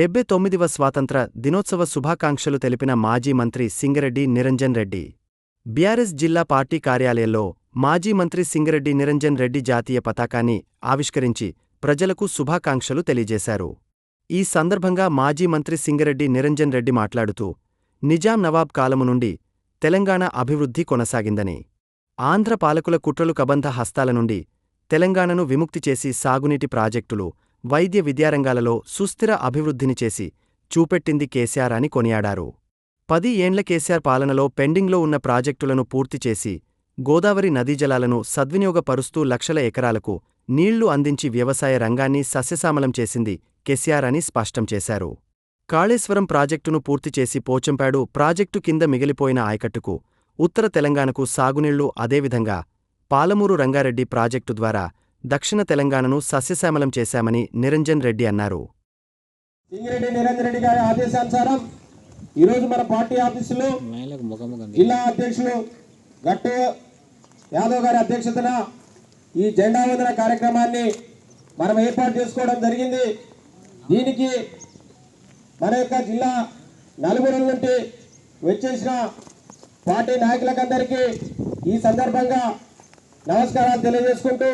డెబ్బై తొమ్మిదివ స్వాతంత్ర దినోత్సవ శుభాకాంక్షలు తెలిపిన మాజీ మంత్రి సింగరెడ్డి నిరంజన్ రెడ్డి. బీఆర్ఎస్ జిల్లా పార్టీ కార్యాలయంలో మాజీ మంత్రి సింగరెడ్డి నిరంజన్ రెడ్డి జాతీయ పతాకాన్ని ఆవిష్కరించి ప్రజలకు శుభాకాంక్షలు తెలియజేశారు. ఈ సందర్భంగా మాజీ మంత్రి సింగరెడ్డి నిరంజన్ రెడ్డి మాట్లాడుతూ నిజాం నవాబ్ కాలము నుండి తెలంగాణ అభివృద్ధి కొనసాగిందని ఆంధ్ర పాలకుల కుట్రలు కబంధ హస్తాల నుండి తెలంగాణను విముక్తి చేసి సాగునీటి ప్రాజెక్టులు వైద్య విద్యారంగాలలో సుస్థిర అభివృద్ధిని చేసి చూపెట్టింది కేసీఆర్ అని కొనియాడారు. పది ఏండ్ల కేసీఆర్ పాలనలో పెండింగ్లో ఉన్న ప్రాజెక్టులను పూర్తి చేసి గోదావరి నదీజలాలను సద్వినియోగపరుస్తూ లక్షల ఎకరాలకు నీళ్ళు అందించి వ్యవసాయ రంగాన్ని సస్యశామలం చేసింది కేసీఆర్ అని స్పష్టం చేశారు. కాళేశ్వరం ప్రాజెక్టును పూర్తి చేసి పోచంపాడు ప్రాజెక్టు కింద మిగిలిపోయిన ఆయకట్టుకు ఉత్తర తెలంగాణకు సాగునీళ్ళు అదేవిధంగా పాలమూరు రంగారెడ్డి ప్రాజెక్టు ద్వారా దక్షిణ తెలంగాణను సస్యశ్యామలం చేశామని నిరంజన్ రెడ్డి అన్నారు. సింగిరెడ్డి నిరంజన్ రెడ్డి గారి ఆదేశానుసారం ఈరోజు మన పార్టీ ఆఫీసులో జిల్లా అధ్యక్షులు గట్టు యాదవ్ గారి అధ్యక్షతన ఈ జెండా వందన కార్యక్రమాన్ని మనం ఏర్పాటు చేసుకోవడం జరిగింది. దీనికి మన యొక్క జిల్లా నలుగురు నుండి వచ్చేసిన పార్టీ నాయకులకందరికీ ఈ సందర్భంగా నమస్కారాలు తెలియజేసుకుంటూ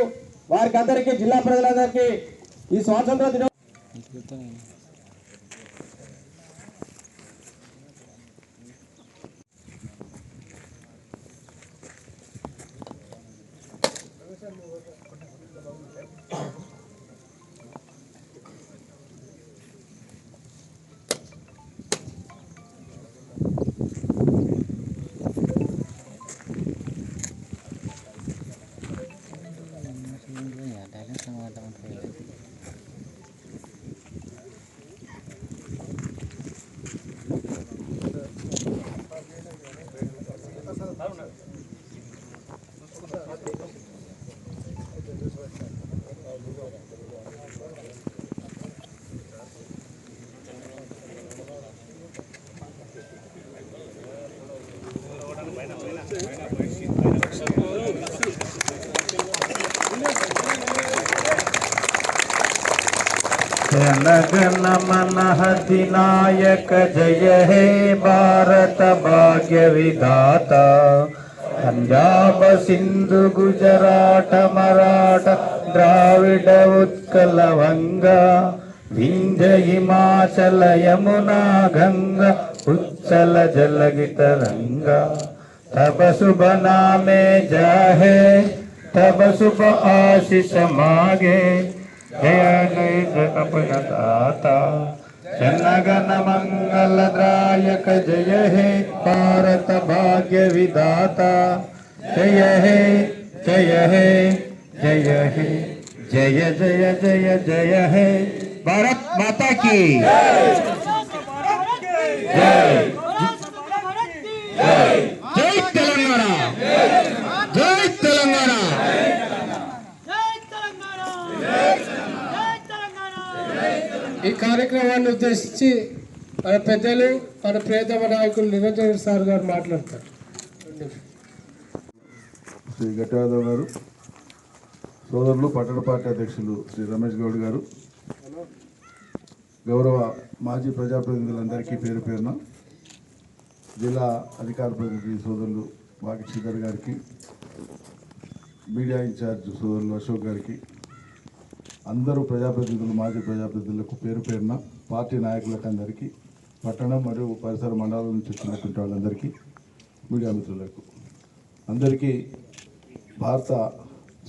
వారికి అందరికీ జిల్లా ప్రజలందరికీ ఈ స్వాతంత్ర దినో जनगण मन अधिनायक जय हे भारत भाग्य विधाता पंजाब, सिंधु, गुजरात, मराठा, द्राविड, उत्कल वंगा, विंध्य, हिमाचल, यमुना, गंगा, उच्चल जलगि तरंगा तब शुभ नामे जाहे, तब शुभ आशीष मागे। जय अपन दाता जनगण मंगलदायक जय हे भारत भाग्य विधाता जय हे जय हे जय हे, जय जय जय जय हे। भारत माता की। जय। కార్యక్రమాన్ని ఉద్దేశించి మన పెద్దలు మన ప్రియతమ నాయకులు నిరంజన్ సార్ గారు మాట్లాడతారు. శ్రీ గట్టాదవ్ గారు సోదరులు పట్టణ పార్టీ అధ్యక్షులు శ్రీ రమేష్ గౌడ్ గారు గౌరవ మాజీ ప్రజాప్రతినిధులందరికీ పేరు పేరున జిల్లా అధికార ప్రతినిధి సోదరులు వాకి శ్రీధర్ గారికి మీడియా ఇన్ఛార్జ్ సోదరులు అశోక్ గారికి అందరూ ప్రజాప్రతినిధులు మాజీ ప్రజాప్రతినిధులకు పేరు పేరున పార్టీ నాయకులకు అందరికీ పట్టణం మరియు పరిసర మండలాల నుంచి వచ్చినటువంటి వాళ్ళందరికీ మీడియా మిత్రులకు అందరికీ భారత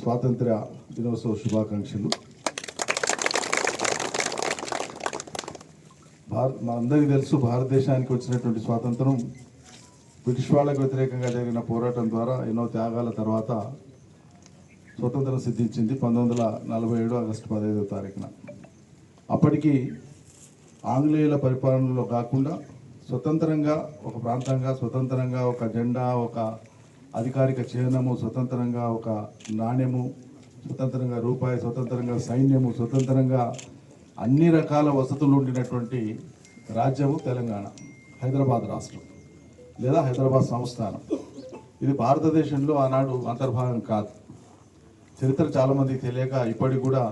స్వాతంత్ర దినోత్సవ శుభాకాంక్షలు. భారత్ మా అందరికీ తెలుసు భారతదేశానికి వచ్చినటువంటి స్వాతంత్రం బ్రిటిష్ వాళ్ళకు వ్యతిరేకంగా జరిగిన పోరాటం ద్వారా ఎన్నో త్యాగాల తర్వాత స్వతంత్రం సిద్ధించింది పంతొమ్మిది వందల నలభై ఏడు ఆగస్టు పదహైదవ తారీఖున. అప్పటికి ఆంగ్లేయుల పరిపాలనలో కాకుండా స్వతంత్రంగా ఒక ప్రాంతంగా స్వతంత్రంగా ఒక జెండా ఒక అధికారిక చిహ్నము స్వతంత్రంగా ఒక నాణ్యము స్వతంత్రంగా రూపాయి స్వతంత్రంగా సైన్యము స్వతంత్రంగా అన్ని రకాల వసతులు ఉండినటువంటి రాజ్యము తెలంగాణ హైదరాబాద్ రాష్ట్రం లేదా హైదరాబాద్ సంస్థానం. ఇది భారతదేశంలో ఆనాడు అంతర్భాగం కాదు. చరిత్ర చాలామందికి తెలియక ఇప్పటికి కూడా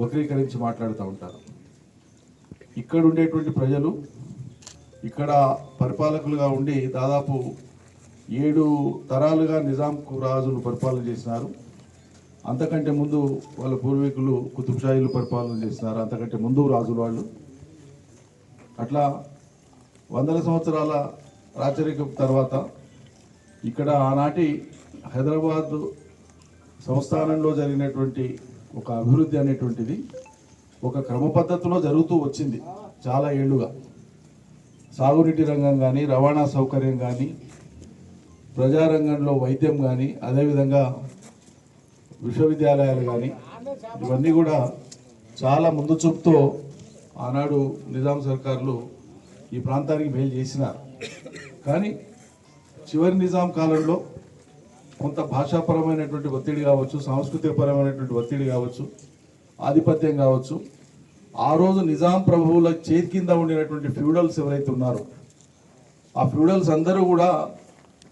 వక్రీకరించి మాట్లాడుతూ ఉంటారు. ఇక్కడ ఉండేటువంటి ప్రజలు ఇక్కడ పరిపాలకులుగా ఉండి దాదాపు ఏడు తరాలుగా నిజాంకు రాజులు పరిపాలన చేసినారు. అంతకంటే ముందు వాళ్ళ పూర్వీకులు కుతుబ్షాహీలు పరిపాలన చేసినారు. అంతకంటే ముందు రాజులు వాళ్ళు. అట్లా వందల సంవత్సరాల రాచరికం తర్వాత ఇక్కడ ఆనాటి హైదరాబాద్ సంస్థానంలో జరిగినటువంటి ఒక అభివృద్ధి అనేటువంటిది ఒక క్రమ పద్ధతిలో జరుగుతూ వచ్చింది చాలా ఏళ్ళుగా సాగునీటి రంగం కానీ రవాణా సౌకర్యం కానీ ప్రజారంగంలో వైద్యం కానీ అదేవిధంగా విశ్వవిద్యాలయాలు కానీ ఇవన్నీ కూడా చాలా ముందు చూపుతో ఆనాడు నిజాం సర్కార్లు ఈ ప్రాంతానికి మేలు చేసినారు. కానీ చివరి నిజాం కాలంలో కొంత భాషాపరమైనటువంటి ఒత్తిడి కావచ్చు సాంస్కృతికపరమైనటువంటి ఒత్తిడి కావచ్చు ఆధిపత్యం కావచ్చు ఆ రోజు నిజాం ప్రభువుల చేతి కింద ఉండినటువంటి ఫ్యూడల్స్ ఎవరైతే ఉన్నారో ఆ ఫ్యూడల్స్ అందరూ కూడా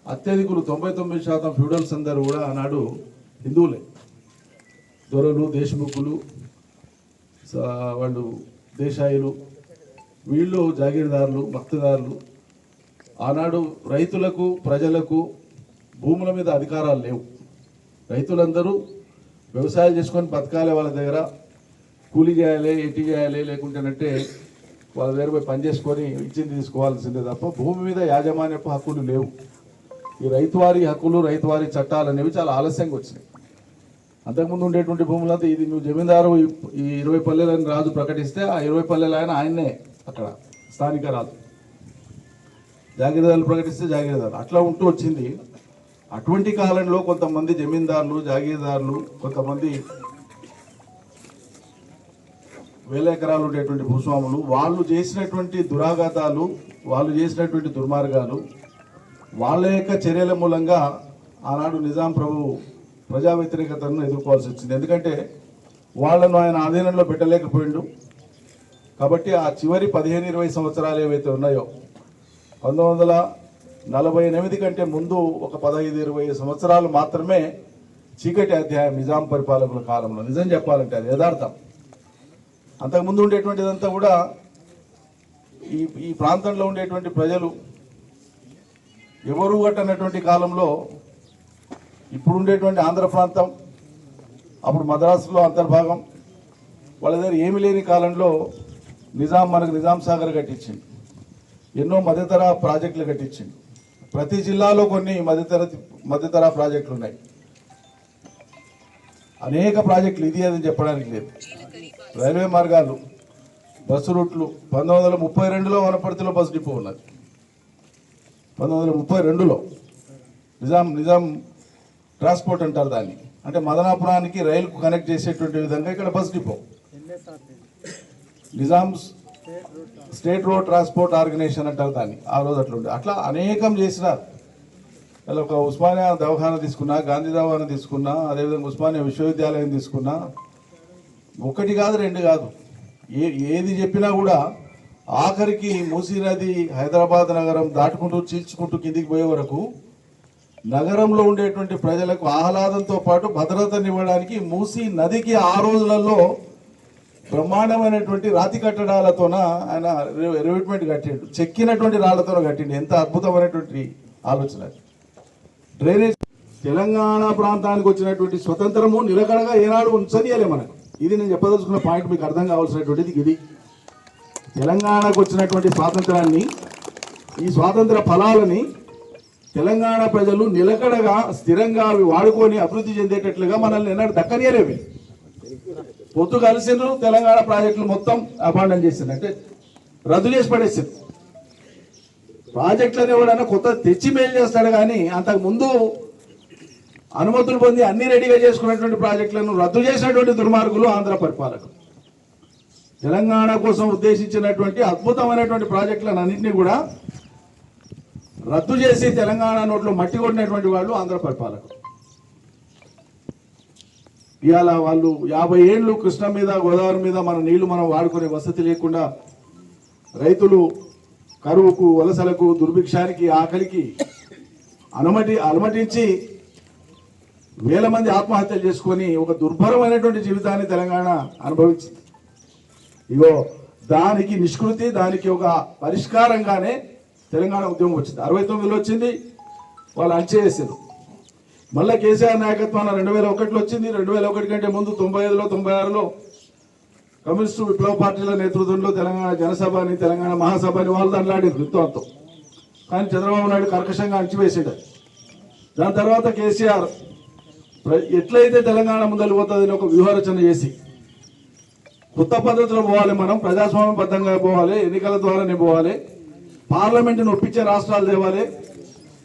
అత్యధికులు తొంభై తొమ్మిది శాతం ఫ్యూడల్స్ అందరూ కూడా ఆనాడు హిందువులే. దొరలు దేశముఖులు స- వాళ్ళు దేశాయిలు వీళ్ళు జాగీర్దారులు మక్తదారులు ఆనాడు రైతులకు ప్రజలకు భూముల మీద అధికారాలు లేవు. రైతులందరూ వ్యవసాయం చేసుకొని బతకాలి వాళ్ళ దగ్గర. కూలీ చేయాలి ఎట్టి చేయాలి లేకుంటేనంటే వాళ్ళ దగ్గర పోయి పని చేసుకొని ఇచ్చింది తీసుకోవాల్సిందే తప్ప భూమి మీద యాజమాన్యపు హక్కులు లేవు. ఈ రైతువారి హక్కులు రైతువారి చట్టాలు అనేవి చాలా ఆలస్యంగా వచ్చినాయి. అంతకుముందు ఉండేటువంటి భూములంతా ఇది నువ్వు జమీందారు ఈ- ఈ ఇరవై పల్లెలని రాజు ప్రకటిస్తే ఆ ఇరవై పల్లెలు ఆయన ఆయన్నే అక్కడ స్థానిక రాజు. జాగీరదారులు ప్రకటిస్తే జాగీరదారు. అట్లా ఉంటూ వచ్చింది. అటువంటి కాలంలో కొంతమంది జమీందారులు జాగీరదారులు కొంతమంది వేల ఎకరాలు ఉండేటువంటి భూస్వాములు వాళ్ళు చేసినటువంటి దురాఘాతాలు వాళ్ళు చేసినటువంటి దుర్మార్గాలు వాళ్ళ యొక్క చర్యల మూలంగా ఆనాడు నిజాం ప్రభు ప్రజా వ్యతిరేకతను ఎదుర్కోవాల్సి వచ్చింది. ఎందుకంటే వాళ్ళను ఆయన ఆధీనంలో పెట్టలేకపోయిండు. కాబట్టి ఆ చివరి పదిహేను ఇరవై సంవత్సరాలు ఏవైతే ఉన్నాయో పంతొమ్మిది వందల నలభై ఎనిమిది కంటే ముందు ఒక పదహైదు ఇరవై సంవత్సరాలు మాత్రమే చీకటి అధ్యాయం నిజాం పరిపాలకుల కాలంలో. నిజం చెప్పాలంటే అది యథార్థం. అంతకుముందు ఉండేటువంటిదంతా కూడా ఈ ఈ ప్రాంతంలో ఉండేటువంటి ప్రజలు ఎవరు కట్టనటువంటి కాలంలో ఇప్పుడు ఉండేటువంటి ఆంధ్ర ప్రాంతం అప్పుడు మద్రాసులో అంతర్భాగం వాళ్ళ దగ్గర ఏమి లేని కాలంలో నిజాం మనకు నిజాం సాగర్ కట్టించింది. ఎన్నో మధ్యతర ప్రాజెక్టులు కట్టించింది. ప్రతి జిల్లాలో కొన్ని మధ్యతర మధ్యతర ప్రాజెక్టులు ఉన్నాయి. అనేక ప్రాజెక్టులు ఇది అని చెప్పడానికి లేదు. రైల్వే మార్గాలు బస్సు రూట్లు పంతొమ్మిది వందల ముప్పై రెండులో వనపర్తిలో బస్ డిపో ఉన్నది. పంతొమ్మిది వందల ముప్పై రెండులో నిజాం నిజాం ట్రాన్స్పోర్ట్ అంటారు దాన్ని. అంటే మదనాపురానికి రైలుకు కనెక్ట్ చేసేటువంటి విధంగా ఇక్కడ bus depot. Nizam state road transport organisation అంటారు దాన్ని. ఆ రోజు అట్లా అట్లా అనేకం చేసినారు. అలా ఒక ఉస్మానియా దవాఖాన తీసుకున్నా గాంధీ దవాఖాన తీసుకున్నా అదేవిధంగా ఉస్మానియా విశ్వవిద్యాలయం తీసుకున్నా ఒకటి కాదు రెండు కాదు. ఏ ఏది చెప్పినా కూడా ఆఖరికి మూసీ నది హైదరాబాద్ నగరం దాటుకుంటూ చీల్చుకుంటూ కిందికి పోయే వరకు నగరంలో ఉండేటువంటి ప్రజలకు ఆహ్లాదంతో పాటు భద్రతనివ్వడానికి మూసీ నదికి ఆ రోజులలో బ్రహ్మాండమైనటువంటి రాతి కట్టడాలతోన ఆయన రివిట్మెంట్ కట్టిండు. చెక్కినటువంటి రాళ్ళతో కట్టిండు. ఎంత అద్భుతమైనటువంటి ఆలోచన డ్రైనేజ్ తెలంగాణ ప్రాంతానికి వచ్చినటువంటి స్వతంత్రము నిలకడగా ఏనాడు ఉంచనీయలే మనకు. ఇది నేను చెప్పదలుచుకున్న పాయింట్ మీకు అర్థం కావాల్సినటువంటిది ఇది. తెలంగాణకు వచ్చినటువంటి స్వాతంత్రాన్ని ఈ స్వాతంత్ర ఫలాలని తెలంగాణ ప్రజలు నిలకడగా స్థిరంగా అవి వాడుకొని అభివృద్ధి చెందేటట్లుగా మనల్ని ఎన్నడూ దక్కనీయలేవి. పొత్తు కలిసిండ్రు తెలంగాణ ప్రాజెక్టులు మొత్తం అపాండం చేసిండ్రు. అంటే రద్దు చేసి పడేసిండ్రు. ప్రాజెక్టులను ఎవడన్నా కొత్త తెచ్చి మేలు చేస్తాడు కానీ అంతకు ముందు అనుమతులు పొంది అన్ని రెడీగా చేసుకున్నటువంటి ప్రాజెక్టులను రద్దు చేసినటువంటి దుర్మార్గులు ఆంధ్ర పరిపాలకులు. తెలంగాణ కోసం ఉద్దేశించినటువంటి అద్భుతమైనటువంటి ప్రాజెక్టులను అన్నింటినీ కూడా రద్దు చేసి తెలంగాణ నోట్లో మట్టి కొట్టినటువంటి వాళ్ళు ఆంధ్ర పరిపాలకులు. ఇవాళ వాళ్ళు యాభై ఏళ్ళు కృష్ణ మీద గోదావరి మీద మన నీళ్ళు మనం వాడుకునే వసతి లేకుండా రైతులు కరువుకు వలసలకు దుర్భిక్షానికి ఆకలికి అనుమతి అనుమతించి వేల మంది ఆత్మహత్యలు చేసుకొని ఒక దుర్భరమైనటువంటి జీవితాన్ని తెలంగాణ అనుభవించింది. ఇగో దానికి నిష్కృతి దానికి ఒక పరిష్కారంగానే తెలంగాణ ఉద్యమం వచ్చింది. అరవై తొమ్మిదిలో వచ్చింది వాళ్ళు అంచేసారు మళ్ళీ కేసీఆర్ నాయకత్వాన రెండు వేల ఒకటిలో వచ్చింది. రెండు వేల ఒకటి కంటే ముందు తొంభై ఐదులో తొంభై ఆరులో కమ్యూనిస్టు విప్లవ పార్టీల నేతృత్వంలో తెలంగాణ జనసభని తెలంగాణ మహాసభని వాళ్ళు దాంట్లాడేది విత్వంతో కానీ చంద్రబాబు నాయుడు కర్కశంగా అణిచివేసాడు దాని తర్వాత కేసీఆర్ ఎట్లయితే తెలంగాణ ముందలు పోతుందని ఒక వ్యూహరచన చేసి కొత్త పద్ధతిలో పోవాలి మనం ప్రజాస్వామ్యబద్ధంగా పోవాలి ఎన్నికల ద్వారానే పోవాలి పార్లమెంటును ఒప్పించే రాష్ట్రాలు తేవాలి.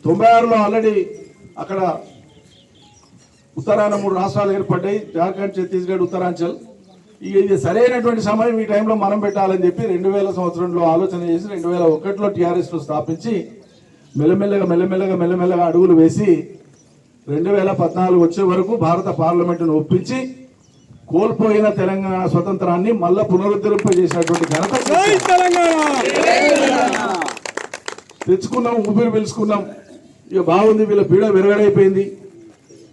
తొంభై ఆరులో ఆల్రెడీ అక్కడ ఉత్తరాన మూడు రాష్ట్రాలు ఏర్పడ్డాయి. జార్ఖండ్ ఛత్తీస్గఢ్ ఉత్తరాంచల్. ఇక ఇది సరైనటువంటి సమయం ఈ టైంలో మనం పెట్టాలని చెప్పి రెండు వేల సంవత్సరంలో ఆలోచన చేసి రెండు వేల ఒకటిలో టీఆర్ఎస్ను స్థాపించి మెల్లమెల్లగా మెల్లమెల్లగా మెల్లమెల్లగా అడుగులు వేసి రెండు వేల పద్నాలుగు వచ్చే వరకు భారత పార్లమెంటును ఒప్పించి కోల్పోయిన తెలంగాణ స్వతంత్రాన్ని మళ్ళా పునరుద్ధరింపజేసినటువంటి ఘనత తెచ్చుకున్నాం ఊపిరి పిలుచుకున్నాం. ఇక బాగుంది వీళ్ళ పీడ విరగడైపోయింది.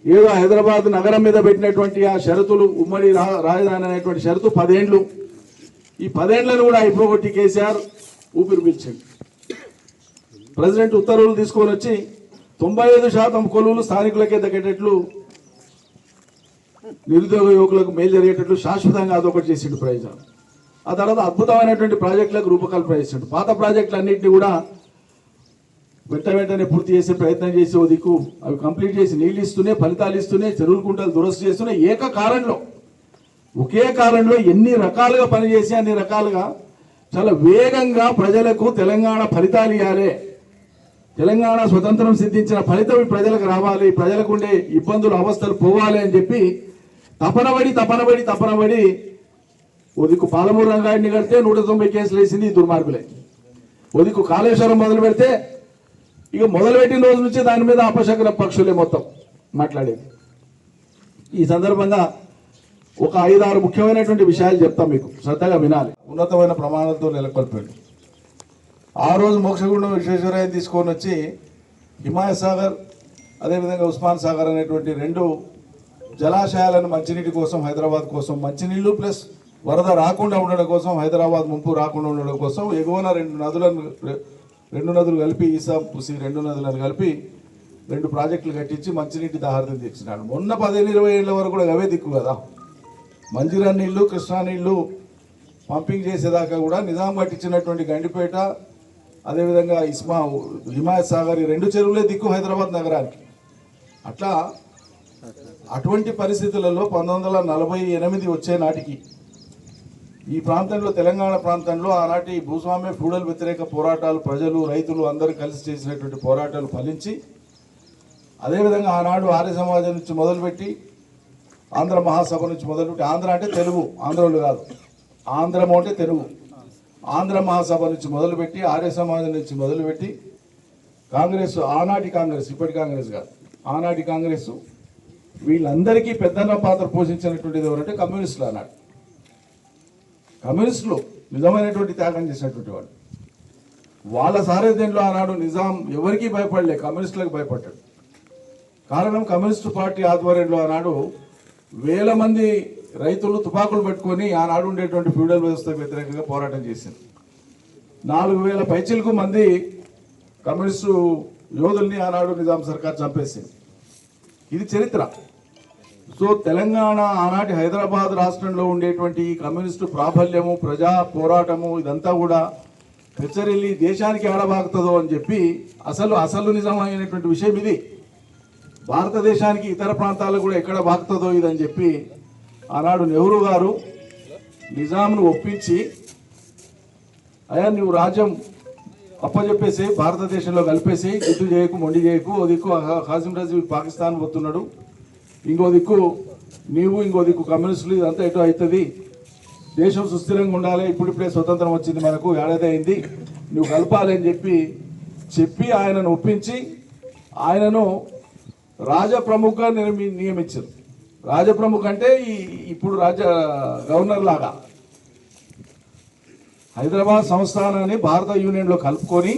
ఏదో హైదరాబాద్ నగరం మీద పెట్టినటువంటి ఆ షరతులు ఉమ్మడి రా- రాజధాని అనేటువంటి షరతు పదేండ్లు. ఈ పదేండ్లను కూడా అయిపోగొట్టి కేసీఆర్ ఊపిరి పీల్చండి. ప్రెసిడెంట్ ఉత్తర్వులు తీసుకొని వచ్చి తొంభై ఐదు శాతం కొలువులు స్థానికులకే తగ్గేటట్లు నిరుద్యోగ యువకులకు మేలు జరిగేటట్లు శాశ్వతంగా అదొకటి చేసిండు ప్రయోజనం. ఆ తర్వాత అద్భుతమైనటువంటి ప్రాజెక్టులకు రూపకల్పన చేసిండు. పాత ప్రాజెక్టులు అన్నింటినీ కూడా వెంట వెంటనే పూర్తి చేసే ప్రయత్నం చేసి దిక్కు అవి కంప్లీట్ చేసి నీళ్ళు ఇస్తూనే ఫలితాలు ఇస్తూనే చెరువుల కుంటలు దురస్తు చేస్తూనే ఏక కారణంలో ఒకే కారణంలో ఎన్ని రకాలుగా పనిచేసి అన్ని రకాలుగా చాలా వేగంగా ప్రజలకు తెలంగాణ ఫలితాలు ఇవ్వాలి తెలంగాణ స్వతంత్రం సిద్ధించిన ఫలితం ప్రజలకు రావాలి ప్రజలకు ఉండే ఇబ్బందులు అవస్థలు పోవాలి అని చెప్పి తపనబడి తపనబడి తపనబడి ఒదికు పాలమూరు రంగాడిని కడితే నూట తొంభై కేసులు వేసింది ఈ దుర్మార్గులే. ఉదికు కాళేశ్వరం మొదలు పెడితే ఇక మొదలుపెట్టిన రోజు నుంచి దాని మీద అపశకున పక్షులే మొత్తం మాట్లాడేది. ఈ సందర్భంగా ఒక ఐదారు ముఖ్యమైనటువంటి విషయాలు చెప్తాం మీకు. శ్రద్ధగా వినాలి. ఉన్నతమైన ప్రమాణాలతో నెలకొల్పాడు. ఆ రోజు మోక్షగుండం విశ్వేశ్వరయ్య తీసుకొని వచ్చి హిమాయ సాగర్ అదేవిధంగా ఉస్మాన్ సాగర్ అనేటువంటి రెండు జలాశయాలను మంచినీటి కోసం హైదరాబాద్ కోసం మంచినీళ్ళు ప్లస్ వరద రాకుండా ఉండడం కోసం హైదరాబాద్ ముంపు రాకుండా ఉండడం కోసం ఎగువన రెండు నదులను రెండు నదులు కలిపి ఈసా పుసి రెండు నదులను కలిపి రెండు ప్రాజెక్టులు కట్టించి మంచినీటి దాహార్థం తీర్చినాడు. మొన్న పదిహేను ఇరవై ఏళ్ళ వరకు కూడా అవే దిక్కు కదా. మంజిరా నీళ్ళు కృష్ణా నీళ్ళు పంపింగ్ చేసేదాకా కూడా నిజాం కట్టించినటువంటి గండిపేట అదేవిధంగా ఇస్మా హిమాయత్ సాగర్ ఈ రెండు చెరువులే దిక్కు హైదరాబాద్ నగరానికి. అట్లా అటువంటి పరిస్థితులలో పంతొమ్మిది వందల నలభై ఎనిమిది వచ్చే నాటికి ఈ ప్రాంతంలో తెలంగాణ ప్రాంతంలో ఆనాటి భూస్వామ్య ఫ్యూడల్ వ్యతిరేక పోరాటాలు ప్రజలు రైతులు అందరూ కలిసి చేసినటువంటి పోరాటాలు ఫలించి అదేవిధంగా ఆనాడు ఆర్య సమాజం నుంచి మొదలుపెట్టి ఆంధ్ర మహాసభ నుంచి మొదలుపెట్టి ఆంధ్ర అంటే తెలుగు ఆంధ్రలు కాదు. ఆంధ్రము అంటే తెలుగు. ఆంధ్ర మహాసభ నుంచి మొదలుపెట్టి ఆర్య సమాజం నుంచి మొదలుపెట్టి కాంగ్రెస్ ఆనాటి కాంగ్రెస్ ఇప్పటి కాంగ్రెస్ కాదు. ఆనాటి కాంగ్రెస్ వీళ్ళందరికీ పెద్దన్న పాత్ర పోషించినటువంటిది ఎవరంటే కమ్యూనిస్టులు అన్నాడు కమ్యూనిస్టులు నిజమైనటువంటి త్యాగం చేసినటువంటి వాళ్ళు. వాళ్ళ సారథ్యంలో ఆనాడు నిజాం ఎవరికీ భయపడలే కమ్యూనిస్టులకు భయపడ్డాడు. కారణం కమ్యూనిస్టు పార్టీ ఆధ్వర్యంలో ఆనాడు వేల మంది రైతులు తుపాకులు పట్టుకొని ఆనాడు ఉండేటువంటి ఫ్యూడల్ వ్యవస్థకు వ్యతిరేకంగా పోరాటం చేసింది. నాలుగు వేల పైచిలకు మంది కమ్యూనిస్టు యోధుల్ని ఆనాడు నిజాం సర్కార్ చంపేసింది. ఇది చరిత్ర. సో తెలంగాణ ఆనాటి హైదరాబాద్ రాష్ట్రంలో ఉండేటువంటి ఈ కమ్యూనిస్టు ప్రాబల్యము ప్రజా పోరాటము ఇదంతా కూడా హెచ్చరిల్లి దేశానికి ఆడబాగుతుందో అని చెప్పి అసలు అసలు నిజమైనటువంటి విషయం ఇది. భారతదేశానికి ఇతర ప్రాంతాలకు కూడా ఎక్కడ బాగుతుందో ఇదని చెప్పి ఆనాడు నెహ్రూ గారు నిజాంను ఒప్పించి అయ్యా నువ్వు రాజ్యం అప్పచెప్పేసి భారతదేశంలో కలిపేసి గుర్తు చేయకు మొండి చేయకు అది ఎక్కువ హాజిం రజీ పాకిస్తాన్ పోతున్నాడు. ఇంకో దిక్కు నీవు ఇంకో దిక్కు కమ్యూనిస్టులు ఇదంతా ఎటు అవుతుంది? దేశం సుస్థిరంగా ఉండాలి ఇప్పుడిప్పుడే స్వతంత్రం వచ్చింది మనకు ఏడాది అయింది నువ్వు కలపాలి అని చెప్పి చెప్పి ఆయనను ఒప్పించి ఆయనను రాజప్రముఖ నియమి నియమించారు. రాజప్రముఖ అంటే ఈ ఇప్పుడు రాజ గవర్నర్ లాగా. హైదరాబాద్ సంస్థానాన్ని భారత యూనియన్లో కలుపుకొని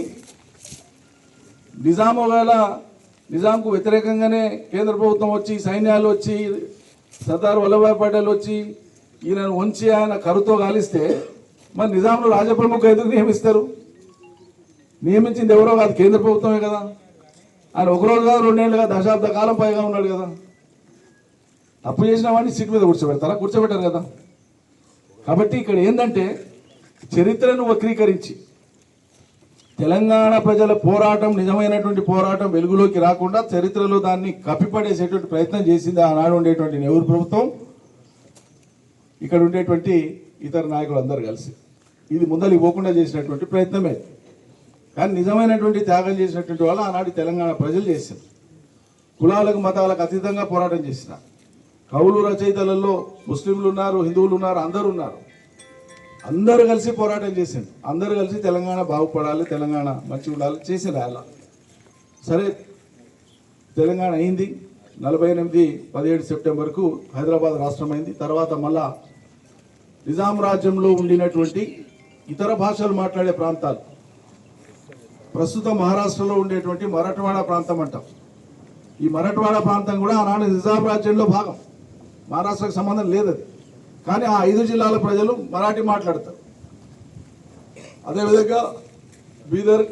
నిజాము వేళ నిజాంకు వ్యతిరేకంగానే కేంద్ర ప్రభుత్వం వచ్చి సైన్యాలు వచ్చి సర్దార్ వల్లభాయ్ పటేల్ వచ్చి ఈయనను ఉంచి ఆయన కరుతో గాలిస్తే మరి నిజాంలో రాజప్రముఖ ఎందుకు నియమిస్తారు? నియమించింది ఎవరో కాదు కేంద్ర ప్రభుత్వమే కదా. ఆయన ఒకరోజు కాదు రెండేళ్ళు కాదు దశాబ్ద కాలం పైగా ఉన్నాడు కదా. తప్పు చేసిన వాడిని సీట్ మీద కూర్చోబెడతారా? కూర్చోబెట్టారు కదా. కాబట్టి ఇక్కడ ఏంటంటే చరిత్రను వక్రీకరించి తెలంగాణ ప్రజల పోరాటం నిజమైనటువంటి పోరాటం వెలుగులోకి రాకుండా చరిత్రలో దాన్ని కప్పిపడేసేటువంటి ప్రయత్నం చేసింది ఆనాడు ఉండేటువంటి నెహ్రూ ప్రభుత్వం. ఇక్కడ ఉండేటువంటి ఇతర నాయకులు అందరు కలిసి. ఇది ముందరికి పోకుండా చేసినటువంటి ప్రయత్నమే. కానీ నిజమైనటువంటి త్యాగం చేసినటువంటి వాళ్ళు ఆనాడు తెలంగాణ ప్రజలు చేశారు. కులాలకు మతాలకు అతీతంగా పోరాటం చేసిన కవులు రచయితలలో ముస్లింలు ఉన్నారు హిందువులు ఉన్నారు అందరూ ఉన్నారు. అందరూ కలిసి పోరాటం చేసింది అందరూ కలిసి తెలంగాణ బాగుపడాలి తెలంగాణ మంచిగా ఉండాలి చేసింది అలా సరే తెలంగాణ అయింది. నలభై ఎనిమిది పదిహేడు సెప్టెంబర్కు హైదరాబాద్ రాష్ట్రం అయింది తర్వాత మళ్ళా నిజాం రాజ్యంలో ఉండినటువంటి ఇతర భాషలు మాట్లాడే ప్రాంతాలు. ప్రస్తుతం మహారాష్ట్రలో ఉండేటువంటి మరాఠవాడ ప్రాంతం అంటాం. ఈ మరాఠవాడ ప్రాంతం కూడా ఆనాడు నిజాం రాజ్యంలో భాగం. మహారాష్ట్రకు సంబంధం లేదు అది కానీ ఆ ఐదు జిల్లాల ప్రజలు మరాఠీ మాట్లాడతారు. అదేవిధంగా బీదర్